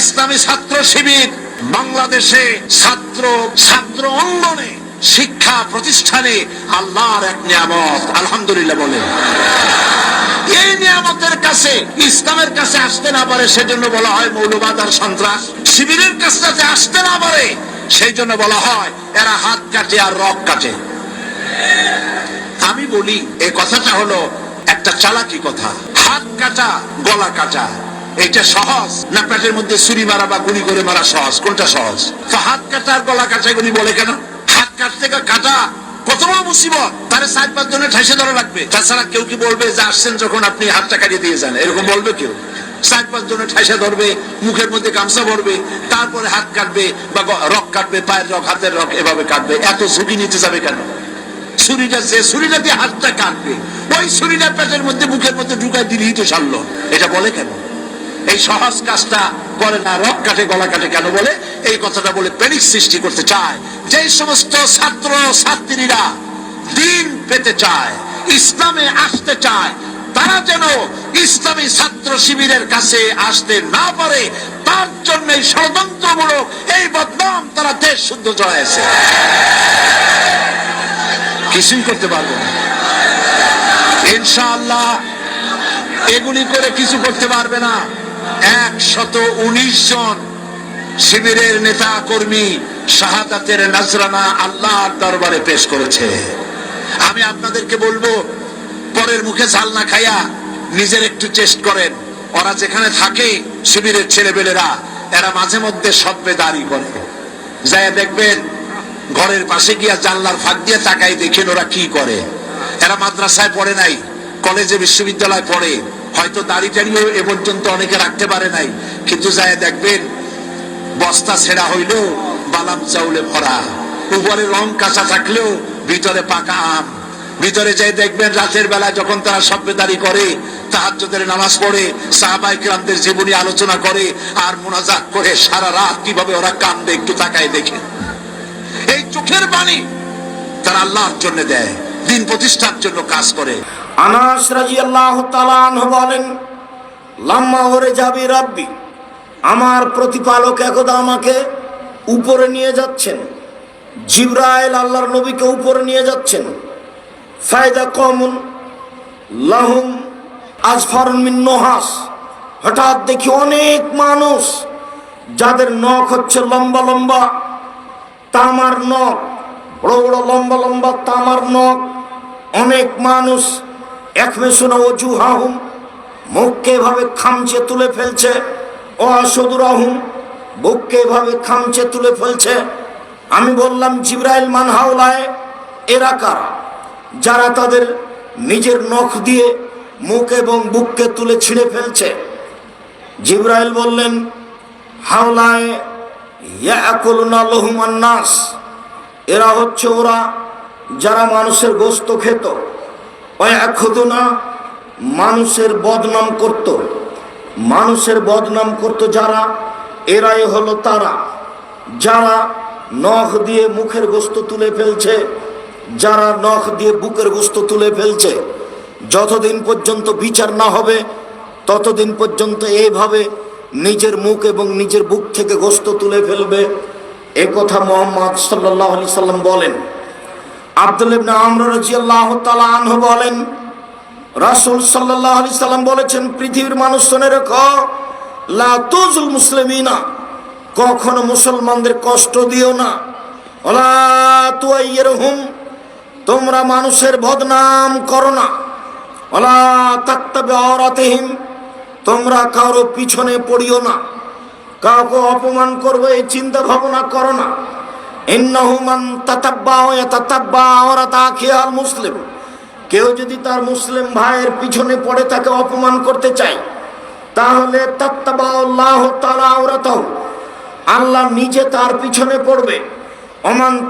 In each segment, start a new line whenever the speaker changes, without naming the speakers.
ইসলামী ছাত্র শিবির বাংলাদেশে ছাত্র ছাত্র অঙ্গনে শিক্ষা প্রতিষ্ঠানে আল্লাহর এক নিয়ামত। আলহামদুলিল্লাহ বলেন। এই নিয়ামতের কাছে, ইসলামের কাছে আসতে না পারে, সেজন্য বলা হয় মৌলবাদ আর সন্ত্রাস। শিবিরের কাছে যাতে আসতে না পারে সেই জন্য বলা হয়, এরা হাত কাটে আর রক কাটে। আমি বলি এই কথাটা হলো একটা চালাকি কথা। হাত কাটা, গলা কাটা। এটা সহজ? না পেটের মধ্যে ছুরি মারা বা গুলি করে মারা সহজ? কোনটা সহজ? তো হাত কাটা আর গলা কাটা গুলি বলে কেন? হাত কাটতে কাটা কত বড় মুসিবত? তারে পাঁচ ধরা লাগবে। তাছাড়া কেউ কি বলবে যে আসছেন যখন আপনি হাতটা কাটিয়ে দিয়ে যান? এরকম বলবে কেউ? পাঁচ ধরবে, মুখের মধ্যে গামছা ভরবে, তারপরে হাত কাটবে বা রক কাটবে, পায়ের রক, হাতের রক এভাবে কাটবে। এত ঝুঁকি নিতে যাবে কেন? ছুরিটা যে ছুরিটা দিয়ে হাতটা কাটবে, ওই ছুরিটা পেটের মধ্যে, মুখের মধ্যে ঢুকাই দিলেই তো সারলো। এটা বলে কেন? এই সহজ কাজটা করে না, রক কাটে, গলা কাটে কেন বলে? এই কথাটা বলে প্যানিক সৃষ্টি করতে চায়। যে সমস্ত ছাত্র, ছাত্রীরা দিন পেতে চায়, ইসলামে আসতে চায়, তারা যেন ইসলামী ছাত্র শিবিরের কাছে আসতে না পারে, তার জন্য এই ষড়যন্ত্রমূলক এই বদনাম তারা দেশ শুদ্ধ জড়াইছে। কিছুই করতে পারব না। ইনশাআল্লাহ এগুলি করে কিছু করতে পারবে না। একশত উনিশ জন শিবিরের নেতা কর্মী শাহাদাতের নাজরানা আল্লাহর দরবারে পেশ করেছে। আমি আপনাদেরকে বলব, পরের মুখে ঝাল না খাইয়া নিজের একটু চেষ্ট করেন। ওরা যেখানে থাকে, শিবিরের ছেলেবেলেরা এরা মাঝে মধ্যে সব্যে দাঁড়ি করে। যায় দেখবেন, ঘরের পাশে গিয়া জানলার ফাঁক দিয়ে তাকাই দেখেন ওরা কি করে। এরা মাদ্রাসায় পড়ে নাই, কলেজে বিশ্ববিদ্যালয় পড়ে। হয়তো দাড়ি টাড়িও এ পর্যন্ত অনেকে রাখতে পারে নাই। কিন্তু যায় দেখবেন, বস্তা ছেঁড়া হইলেও বালাম চাউলে ভরা। উপরে রং কাঁচা থাকলেও ভিতরে পাকা আম। ভিতরে যাই দেখবেন, রাতের বেলা যখন তারা সভ্যদারি করে, তাহাজ্জুদের নামাজ পড়ে সাহাবাই ক্রান্তের জীবনী আলোচনা করে, আর মোনাজাত করে সারা রাত কীভাবে ওরা কান্দে একটু তাকায় দেখে। এই চোখের বাণী তারা আল্লাহর জন্য দেয়, দিন প্রতিষ্ঠার জন্য কাজ করে।
আনাস তাআলা আনহু বলেন, লাম্মা ওরে যাবি রাব্বি, আমার প্রতিপালক একদা আমাকে উপরে নিয়ে যাচ্ছেন। জিব্রাইল আল্লাহর নবীকে উপরে নিয়ে যাচ্ছেন। ফায়দা কমন লাহুম আজফারুন মিন নোহাস। হঠাৎ দেখি অনেক মানুষ, যাদের নখ হচ্ছে লম্বা লম্বা তামার নখ, বড় বড় লম্বা লম্বা তামার নখ। অনেক মানুষ একমেশুনা অজু হাহুম মুখকে এভাবে খামচে তুলে ফেলছে। ও আহুম বুককে এভাবে খামচে তুলে ফেলছে। আমি বললাম, জিব্রাইল মানহাওলায় এরা কারা? যারা তাদের নিজের নখ দিয়ে মুখ এবং বুককে তুলে ছিঁড়ে ফেলছে। জিব্রাইল বললেন, হাওলায় লহুমান নাস এরা হচ্ছে ওরা যারা মানুষের গোস্ত খেত। না মানুষের বদনাম করত। মানুষের বদনাম করত যারা, এরাই হলো তারা। যারা নখ দিয়ে মুখের গোস্ত তুলে ফেলছে, যারা নখ দিয়ে বুকের গোস্ত তুলে ফেলছে, যতদিন পর্যন্ত বিচার না হবে, ততদিন পর্যন্ত এইভাবে নিজের মুখ এবং নিজের বুক থেকে গোস্ত তুলে ফেলবে। এ কথা মোহাম্মদ সাল্লাহ আলি সাল্লাম বলেন। ইবনে আমর বলেন বলেছেন, পৃথিবীর মানুষ শুনে মুসলিমিনা, কখনো মুসলমানদের কষ্ট দিও না। ওলা তোমরা মানুষের বদনাম করো না। তোমরা কারও পিছনে পড়িও না। কাউকে অপমান করবে, এই চিন্তা ভাবনা করো না। মুসলিম। কেউ যদি তার মুসলিম ভাইয়ের পিছনে পড়ে তাকে অপমান করতে চায়, তাহলে আল্লাহ নিজে তার পিছনে পড়বে। অমান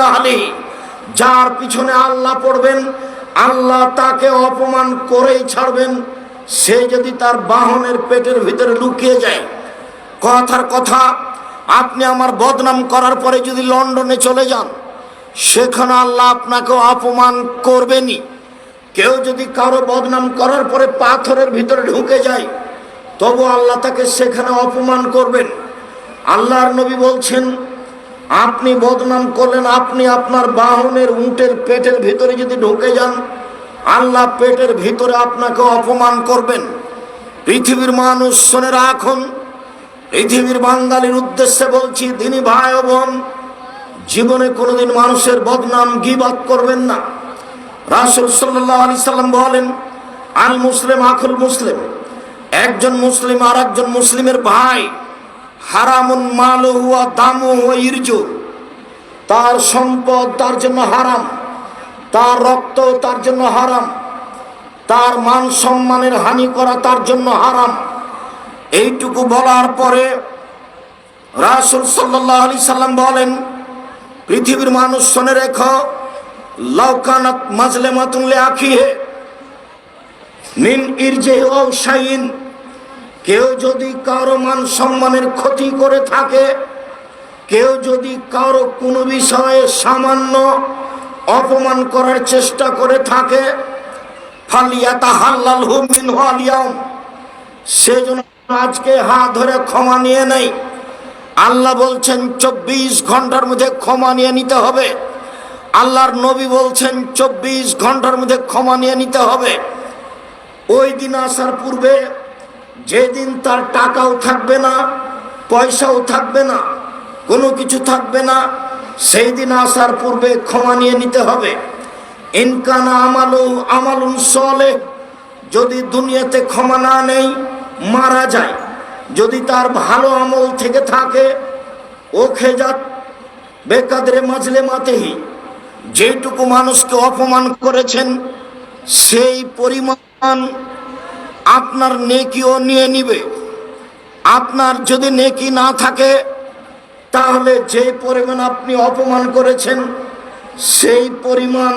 আলী। যার পিছনে আল্লাহ পড়বেন, আল্লাহ তাকে অপমান করেই ছাড়বেন। সে যদি তার বাহনের পেটের ভিতরে লুকিয়ে যায় কথার কথা। আপনি আমার বদনাম করার পরে যদি লন্ডনে চলে যান, সেখানে আল্লাহ আপনাকে অপমান করবেনই। কেউ যদি কারও বদনাম করার পরে পাথরের ভিতরে ঢুকে যায়, তবু আল্লাহ তাকে সেখানে অপমান করবেন। আল্লাহর নবী বলছেন, আপনি বদনাম করলেন, আপনি আপনার বাহনের উঁটের পেটের ভিতরে যদি ঢুকে যান, আল্লাহ পেটের ভিতরে আপনাকে অপমান করবেন। পৃথিবীর মানুষ শোনে রাখুন পৃথিবীর বাঙালির উদ্দেশ্যে বলছি, দিনী ভাই বোন, জীবনে কোনোদিন মানুষের বদনাম গিবাদ করবেন না। রাসুল সাল্লাহ আলি সাল্লাম বলেন, আল মুসলিম আখুল মুসলিম, একজন মুসলিম আর একজন মুসলিমের ভাই, হারামুন মাল হুয়া দামু হুয়া ইরজু তার সম্পদ তার জন্য হারাম, তার রক্ত তার জন্য হারাম, তার মান সম্মানের হানি করা তার জন্য হারাম। এইটুকু বলার পরে রাসুল সাল্লাহ আলি সাল্লাম বলেন, পৃথিবীর মানুষ শোনে রেখো লাউকানাত মাজলে মাতুনলে আখিহে মিন ইরজে ও শাইন কেউ যদি কারও মান সম্মানের ক্ষতি করে থাকে, কেউ যদি কারও কোনো বিষয়ে সামান্য অপমান করার চেষ্টা করে থাকে ফালিয়াতা হাল্লাল হুমিন হালিয়াম সেজন্য আজকে হাত ধরে ক্ষমা নিয়ে নেই। আল্লাহ বলছেন, চব্বিশ ঘণ্টার মধ্যে ক্ষমা নিয়ে নিতে হবে। আল্লাহর নবী বলছেন, চব্বিশ ঘণ্টার মধ্যে ক্ষমা নিয়ে নিতে হবে। ওই দিন আসার পূর্বে যেদিন তার টাকাও থাকবে না, পয়সাও থাকবে না, কোনো কিছু থাকবে না, সেই দিন আসার পূর্বে ক্ষমা নিয়ে নিতে হবে। ইনকানা আমালু, আমালুন সলে যদি দুনিয়াতে ক্ষমা না নেই মারা যায়। যদি তার ভালো আমল থেকে থাকে, ও খেজাত বেকাদরে মাজলে মাতেহি যেটুকু মানুষকে অপমান করেছেন, সেই পরিমাণ আপনার নেকিও নিয়ে নিবে। আপনার যদি নেকি না থাকে, তাহলে যে পরিমাণ আপনি অপমান করেছেন, সেই পরিমাণ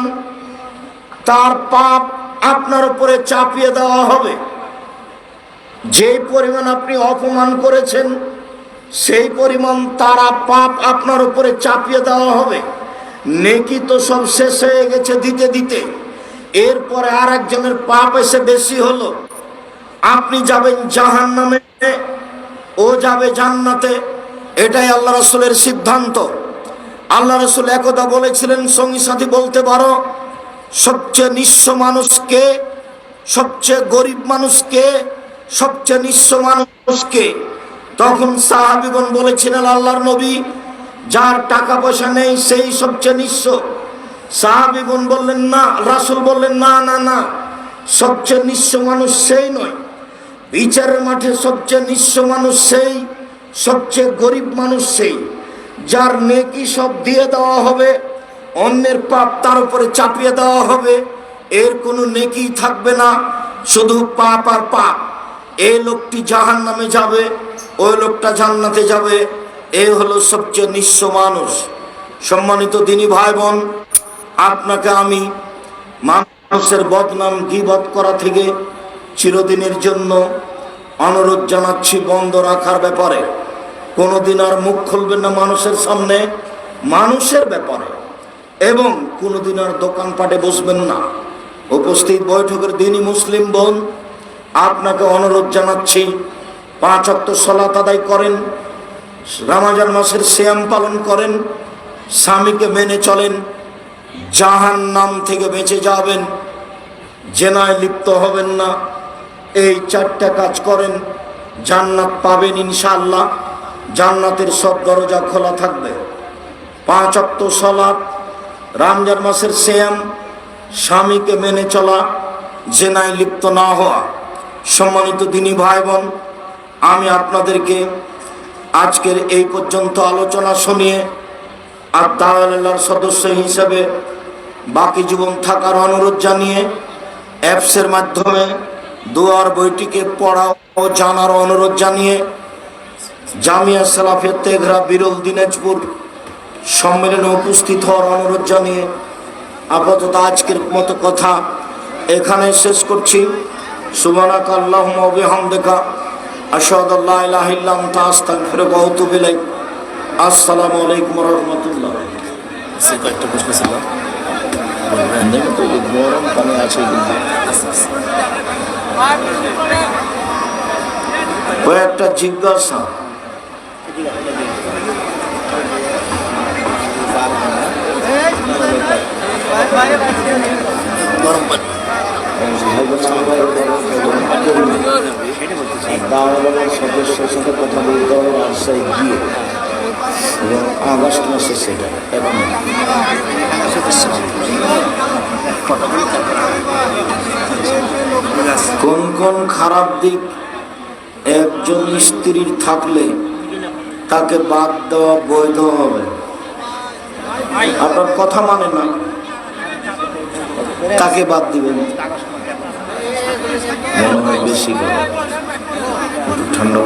তার পাপ আপনার উপরে চাপিয়ে দেওয়া হবে। যে পরিমাণ আপনি অপমান করেছেন, সেই পরিমাণ তারা পাপ আপনার উপরে চাপিয়ে দেওয়া হবে। নেকি তো সব শেষ হয়ে গেছে দিতে দিতে। এরপরে আর একজনের পাপ এসে বেশি হলো। আপনি যাবেন জাহান নামে ও যাবে জান্নাতে। এটাই আল্লাহ রসুলের সিদ্ধান্ত। আল্লাহ রসুল একদা বলেছিলেন, সঙ্গী সাথী বলতে পারো, সবচেয়ে নিঃস্ব মানুষকে সবচেয়ে গরিব মানুষকে সবচেয়ে নিঃস্ব মানুষকে। তখন সাহাবিগণ বলেছিলেন, আল্লাহর নবী, যার টাকা পয়সা নেই, সেই সবচেয়ে নিঃস্ব। সাহাবিগণ বললেন, না। রাসুল বললেন, না না না। সবচেয়ে নিঃস্ব মানুষ সেই নয়। বিচারের মাঠে সবচেয়ে নিঃস্ব মানুষ সেই, সবচেয়ে গরিব মানুষ সেই। যার নেকি সব দিয়ে দেওয়া হবে, অন্যের পাপ তার উপরে চাপিয়ে দেওয়া হবে। এর কোনো নেকি থাকবে না, শুধু পাপ আর পাপ। এই লোকটি জাহান নামে যাবে, ওই লোকটা জান্নাতে যাবে। এ হলো সবচেয়ে নিঃস্ব মানুষ। সম্মানিত দিনী ভাই বোন আপনাকে আমি মানুষের বদনাম গিবত করা থেকে চিরদিনের জন্য অনুরোধ জানাচ্ছি বন্ধ রাখার ব্যাপারে। কোনোদিন আর মুখ খুলবেন না মানুষের সামনে, মানুষের ব্যাপারে। এবং কোনোদিন আর দোকানপাটে বসবেন না। উপস্থিত বৈঠকের দিনই মুসলিম বোন আপনাকে অনুরোধ জানাচ্ছি, পাঁচ অক্ট সলাত আদায় করেন, রামাজান মাসের শ্যাম পালন করেন, স্বামীকে মেনে চলেন জাহান নাম থেকে বেঁচে যাবেন, জেনায় লিপ্ত হবেন না, এই চারটা কাজ করেন, জান্নাত পাবেন ইনশাআল্লাহ, জান্নাতের সব দরজা খোলা থাকবে। পাঁচ অক্ত সলাপ রমজান মাসের শ্যাম স্বামীকে মেনে চলা, জেনায় লিপ্ত না হওয়া। সম্মানিত দিনী ভাই বোন আমি আপনাদেরকে আজকের এই পর্যন্ত আলোচনা শুনিয়ে আর তাহলার সদস্য হিসেবে বাকি জীবন থাকার অনুরোধ জানিয়ে অ্যাপসের মাধ্যমে দুয়ার বইটিকে পড়া ও জানার অনুরোধ জানিয়ে জামিয়া সালাফের তেঘরা বিরল দিনাজপুর সম্মেলনে উপস্থিত হওয়ার অনুরোধ জানিয়ে আপাতত আজকের মতো কথা এখানে শেষ করছি। সুবানাক আল্লাহ বিহামদেকা আসাদ আল্লাহ ইলাহিল্লাম তাস্তাক ফিরে বহুত বিলাই আসসালামু আলাইকুম রহমতুল্লাহ।
একটা প্রশ্ন ছিল।
গরম পানি আছে কয়েকটা জিজ্ঞাসা। গরম দাওয়ার সদস্যের সাথে কথা বলতে হবে রাজশাহী গিয়ে এবং আগস্ট মাসে সেটা কোন কোন খারাপ দিক একজন স্ত্রীর থাকলে তাকে বাদ দেওয়া বৈধ হবে? আপনার কথা মানে না। তাকে বাদ দিবেন? বেশি ঠান্ডা